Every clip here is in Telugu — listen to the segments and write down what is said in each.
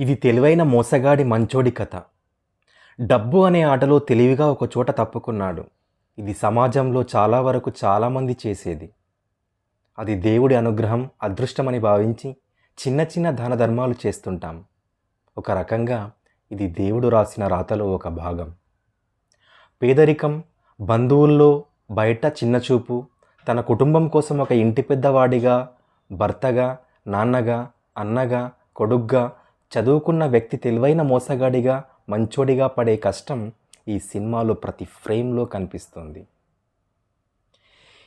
ఇది తెలివైన మోసగాడి మంచోడి కథ. డబ్బు అనే ఆటలో తెలివిగా ఒక చోట తప్పుకున్నాడు. ఇది సమాజంలో చాలా వరకు చాలామంది చేసేది. అది దేవుడి అనుగ్రహం అదృష్టమని భావించి చిన్న చిన్న దాన ధర్మాలు చేస్తుంటాం. ఒక రకంగా ఇది దేవుడు రాసిన రాతలో ఒక భాగం. పేదరికం బంధువుల్లో బయట చిన్నచూపు తన కుటుంబం కోసం ఒక ఇంటి పెద్దవాడిగా భర్తగా నాన్నగా అన్నగా కొడుగ్గా చదువుకున్న వ్యక్తి తెలివైన మోసగాడిగా మంచోడిగా పడే కష్టం ఈ సినిమాలో ప్రతి ఫ్రేమ్లో కనిపిస్తుంది.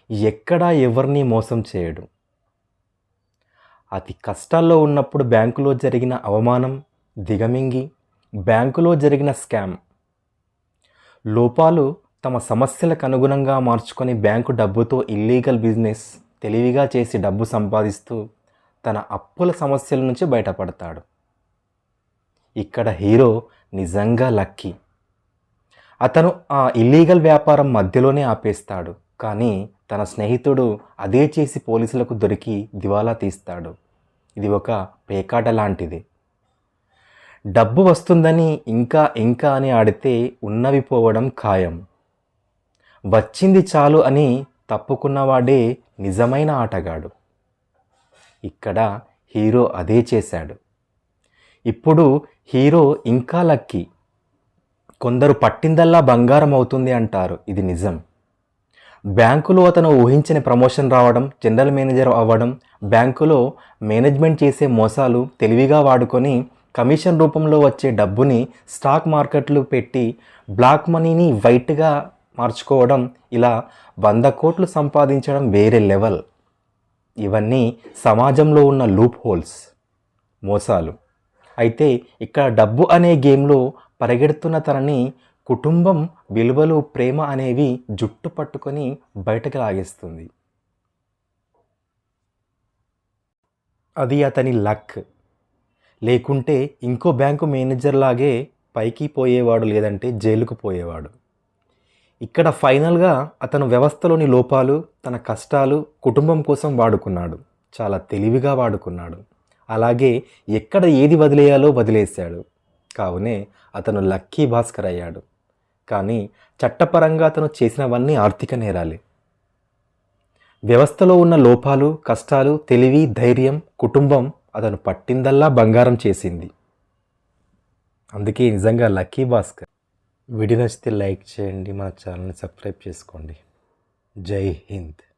ఎక్కడా ఎవరిని మోసం చేయడు. అతి కష్టాల్లో ఉన్నప్పుడు బ్యాంకులో జరిగిన అవమానం దిగమింగి బ్యాంకులో జరిగిన స్కామ్. లోపాలు తమ సమస్యలకు అనుగుణంగా మార్చుకొని బ్యాంకు డబ్బుతో ఇల్లీగల్ బిజినెస్ తెలివిగా చేసి డబ్బు సంపాదిస్తూ తన అప్పుల సమస్యల నుంచి బయటపడతాడు. ఇక్కడ హీరో నిజంగా లక్కీ. అతను ఆ ఇల్లీగల్ వ్యాపారం మధ్యలోనే ఆపేస్తాడు కానీ తన స్నేహితుడు అదే చేసి పోలీసులకు దొరికి దివాలా తీస్తాడు. ఇది ఒక పేకాట లాంటిది. డబ్బు వస్తుందని ఇంకా ఇంకా అని ఆడితే ఉన్నవి పోవడం ఖాయం. వచ్చింది చాలు అని తప్పుకున్నవాడే నిజమైన ఆటగాడు. ఇక్కడ హీరో అదే చేశాడు. ఇప్పుడు హీరో ఇంకా లక్కీ. కొందరు పట్టిందల్లా బంగారం అవుతుంది అంటారు. ఇది నిజం. బ్యాంకులో అతను ఊహించని ప్రమోషన్ రావడం జనరల్ మేనేజర్ అవ్వడం బ్యాంకులో మేనేజ్మెంట్ చేసే మోసాలు తెలివిగా వాడుకొని కమిషన్ రూపంలో వచ్చే డబ్బుని స్టాక్ మార్కెట్లు పెట్టి బ్లాక్ మనీని వైట్గా మార్చుకోవడం ఇలా వంద కోట్లు సంపాదించడం వేరే లెవెల్. ఇవన్నీ సమాజంలో ఉన్న లూప్ హోల్స్. మోసాలు. అయితే ఇక్కడ డబ్బు అనే గేమ్లో పరిగెడుతున్న తనని కుటుంబం విలువలు ప్రేమ అనేవి జుట్టు పట్టుకొని బయటకు లాగేస్తుంది. అది అతని లక్. లేకుంటే ఇంకో బ్యాంకు మేనేజర్ లాగే పైకి పోయేవాడు లేదంటే జైలుకు పోయేవాడు. ఇక్కడ ఫైనల్గా అతను వ్యవస్థలోని లోపాలు తన కష్టాలు కుటుంబం కోసం వాడుకున్నాడు. చాలా తెలివిగా వాడుకున్నాడు. అలాగే ఎక్కడ ఏది వదిలేయాలో వదిలేశాడు. కావునే అతను లక్కీ భాస్కర్ అయ్యాడు. కానీ చట్టపరంగా అతను చేసినవన్నీ ఆర్థిక నేరాలే. వ్యవస్థలో ఉన్న లోపాలు కష్టాలు తెలివి ధైర్యం కుటుంబం అతను పట్టిందల్లా బంగారం చేసింది. అందుకే నిజంగా లక్కీ భాస్కర్. వీడియో నచ్చితే లైక్ చేయండి మా ఛానల్ని సబ్స్క్రైబ్ చేసుకోండి. జై హింద్.